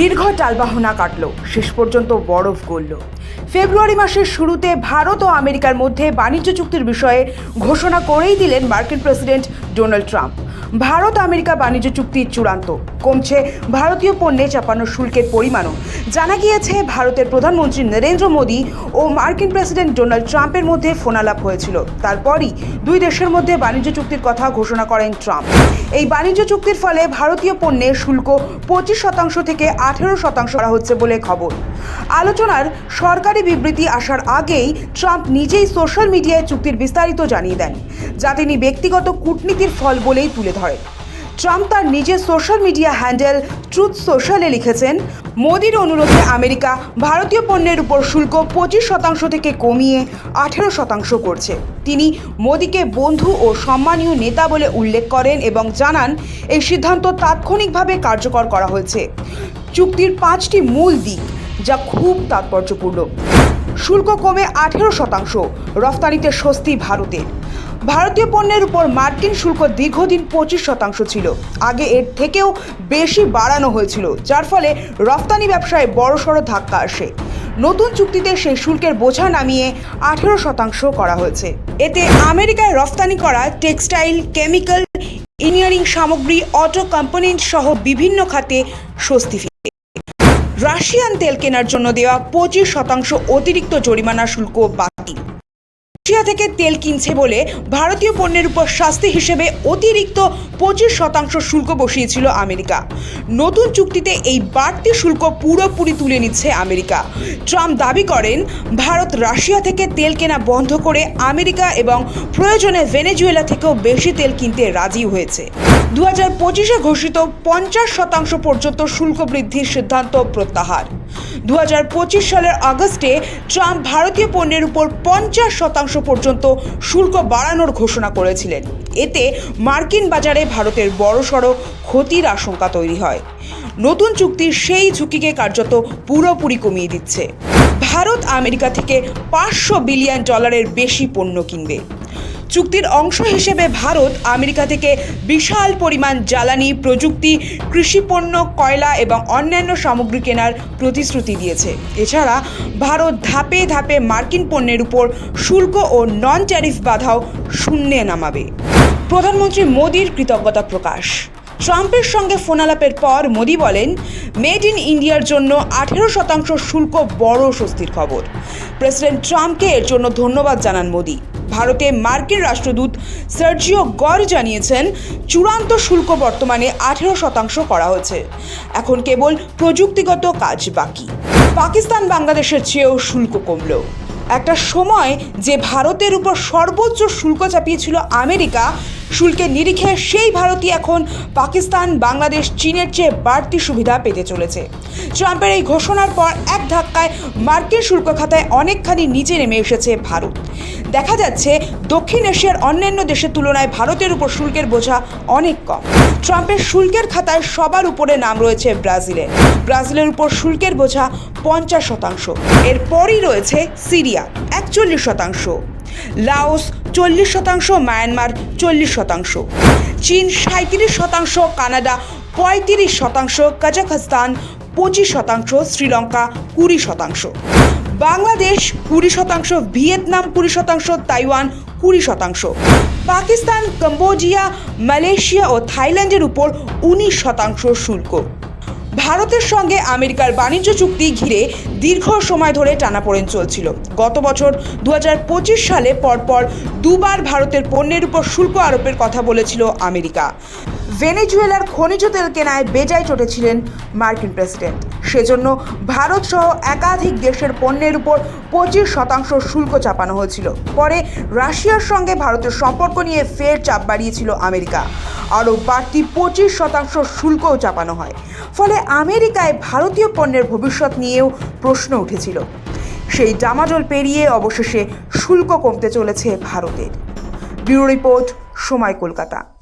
দীর্ঘ টালবাহনা কাটল। শেষ পর্যন্ত বরফ গড়ল ফেব্রুয়ারি মাসের শুরুতে ভারত ও আমেরিকার মধ্যে বাণিজ্য চুক্তির বিষয়ে ঘোষণা করেই দিলেন মার্কিন president Donald Trump. Bharat America বাণিজ্য চুক্তির চূড়ান্ত। কমছে ভারতীয় পণ্যে চাপানো শুল্কের পরিমাণও। জানা গিয়েছে, ভারতের প্রধানমন্ত্রী নরেন্দ্র মোদী ও মার্কিন প্রেসিডেন্ট ডোনাল্ড ট্রাম্পের মধ্যে ফোনালাপ হয়েছিল। তারপরই দুই দেশের মধ্যে বাণিজ্য চুক্তির কথা ঘোষণা করেন ট্রাম্প। এই বাণিজ্য চুক্তির ফলে ভারতীয় পণ্যে শুল্ক পঁচিশ শতাংশ থেকে আঠেরো শতাংশ করা হচ্ছে বলে খবর। আলোচনার সরকারি বিবৃতি আসার আগেই ট্রাম্প নিজেই সোশ্যাল মিডিয়ায় চুক্তির বিস্তারিত জানিয়ে দেন, যা তিনি ব্যক্তিগত কূটনীতির ফল বলেই তুলে ধরেন। ট্রাম্প তার নিজের সোশ্যাল মিডিয়া হ্যান্ডেল ট্রুথ সোশ্যালে লিখেছেন, মোদির অনুরোধে আমেরিকা ভারতীয় পণ্যের উপর শুল্ক পঁচিশ শতাংশ থেকে কমিয়ে আঠেরো শতাংশ করছে। তিনি মোদিকে বন্ধু ও সম্মানীয় নেতা বলে উল্লেখ করেন এবং জানান, এই সিদ্ধান্ত তাৎক্ষণিকভাবে কার্যকর করা হয়েছে। চুক্তির পাঁচটি মূল দিক, যা খুব তাৎপর্যপূর্ণ। শুল্ক কমে আঠেরো শতাংশ, রফতানিতে স্বস্তি ভারতের। ভারতীয় পণ্যের উপর মার্কিন শুল্ক দীর্ঘদিন পঁচিশ শতাংশ ছিল। আগে এর থেকেও বেশি বাড়ানো হয়েছিল, যার ফলে রফতানি ব্যবসায় বড়সড় ধাক্কা আসে। নতুন চুক্তিতে সেই শুল্কের বোঝা নামিয়ে আঠেরো শতাংশ করা হয়েছে। এতে আমেরিকায় রফতানি করা টেক্সটাইল, কেমিক্যাল, ইঞ্জিনিয়ারিং সামগ্রী, অটো কম্পোনেন্ট সহ বিভিন্ন খাতে স্বস্তি ফিরে। রাশিয়ান তেল কেনার জন্য দেওয়া পঁচিশ শতাংশ অতিরিক্ত জরিমানা শুল্ক বাতিল। রাশিয়া থেকে তেল কিনছে বলে ভারতীয় পণ্যের উপর শাস্তি হিসেবে অতিরিক্ত পঁচিশ শতাংশ শুল্ক বসিয়েছিল আমেরিকা। নতুন চুক্তিতে এই বাড়তি শুল্ক পুরোপুরি তুলে নিচ্ছে আমেরিকা। ট্রাম্প দাবি করেন, ভারত রাশিয়া থেকে তেল কেনা বন্ধ করে আমেরিকা এবং প্রয়োজনে ভেনেজুয়েলা থেকেও বেশি তেল কিনতে রাজি হয়েছে। দু হাজার পঁচিশে ঘোষিত পঞ্চাশ শতাংশ পর্যন্ত শুল্ক বৃদ্ধির সিদ্ধান্ত প্রত্যাহার। দু হাজার পঁচিশ সালের আগস্টে ট্রাম্প ভারতীয় পণ্যের উপর পঞ্চাশ শতাংশ পর্যন্ত শুল্ক বাড়ানোর ঘোষণা করেছিলেন। এতে মার্কিন বাজারে ভারতের বড়সড় ক্ষতির আশঙ্কা তৈরি হয়। নতুন চুক্তি সেই ঝুঁকিকে কার্যত পুরোপুরি কমিয়ে দিচ্ছে। ভারত আমেরিকা থেকে পাঁচশো বিলিয়ন ডলারের বেশি পণ্য কিনবে। চুক্তির অংশ হিসেবে ভারত আমেরিকা থেকে বিশাল পরিমাণ জ্বালানি, প্রযুক্তি, কৃষিপণ্য, কয়লা এবং অন্যান্য সামগ্রী কেনার প্রতিশ্রুতি দিয়েছে। এছাড়া ভারত ধাপে ধাপে মার্কিন পণ্যের উপর শুল্ক ও নন ট্যারিফ বাধাও শূন্যে নামাবে। প্রধানমন্ত্রী মোদীর কৃতজ্ঞতা প্রকাশ। ট্রাম্পের সঙ্গে ফোনালাপের পর মোদি বলেন, মেড ইন ইন্ডিয়ার জন্য আঠেরো শতাংশ শুল্ক বড় স্বস্তির খবর। প্রেসিডেন্ট ট্রাম্পকে এর জন্য ধন্যবাদ জানান মোদি। ভারতে মার্কিন রাষ্ট্রদূত সার্জিও গড় জানিয়েছেন, চূড়ান্ত শুল্ক বর্তমানে আঠেরো শতাংশ করা হয়েছে। এখন কেবল প্রযুক্তিগত কাজ বাকি। পাকিস্তান বাংলাদেশের চেয়েও শুল্ক কমল। একটা সময় যে ভারতের উপর সর্বোচ্চ শুল্ক চাপিয়েছিল আমেরিকা শুল্কের নিরিখে সেই ভারতই এখন পাকিস্তান, বাংলাদেশ, চীনের চেয়ে বাড়তি সুবিধা পেতে চলেছে। ট্রাম্পের এই ঘোষণার পর এক ধাক্কায় মার্কিন শুল্ক খাতায় অনেকখানি নিচে নেমে এসেছে ভারত। দেখা যাচ্ছে, দক্ষিণ এশিয়ার অন্যান্য দেশের তুলনায় ভারতের উপর শুল্কের বোঝা অনেক কম। ট্রাম্পের শুল্কের খাতায় সবার উপরে নাম রয়েছে ব্রাজিলের। ব্রাজিলের উপর শুল্কের বোঝা পঞ্চাশ শতাংশ। এরপরই রয়েছে সিরিয়া, একচল্লিশ শতাংশ। লাওস চল্লিশ শতাংশ, মায়ানমার চল্লিশ শতাংশ। চীন সাঁত্রিশ শতাংশ, কানাডা পঁয়ত্রিশ শতাংশ, কাজাখস্তান পঁচিশ শতাংশ, শ্রীলঙ্কা কুড়ি শতাংশ। বাংলাদেশ কুড়ি শতাংশ, ভিয়েতনাম কুড়ি শতাংশ, তাইওয়ান কুড়ি শতাংশ। পাকিস্তান, কম্বোডিয়া, মালয়েশিয়া ও থাইল্যান্ডের উপর উনিশ শতাংশ শুল্ক। ভারতের সঙ্গে আমেরিকার বাণিজ্য চুক্তি ঘিরে দীর্ঘ সময় ধরে টানাপোড়েন চলছিল। গত বছর দু হাজার পঁচিশ সালে পরপর দুবার ভারতের পণ্যের উপর শুল্ক আরোপের কথা বলেছিল আমেরিকা। ভেনেজুয়েলার খনিজ তেল কেনায় বেজায় চটেছিলেন মার্কিন প্রেসিডেন্ট। সেজন্য ভারত সহ একাধিক দেশের পণ্যের উপর পঁচিশ শতাংশ শুল্ক চাপানো হয়েছিল। পরে রাশিয়ার সঙ্গে ভারতের সম্পর্ক নিয়ে ফের চাপ বাড়িয়েছিল আমেরিকা। আরও বাড়তি পঁচিশ শতাংশ শুল্কও চাপানো হয়। ফলে আমেরিকায় ভারতীয় পণ্যের ভবিষ্যৎ নিয়েও প্রশ্ন উঠেছিল। সেই ডামাডোল পেরিয়ে অবশেষে শুল্ক কমতে চলেছে ভারতের। ব্যুরো রিপোর্ট, সময় কলকাতা।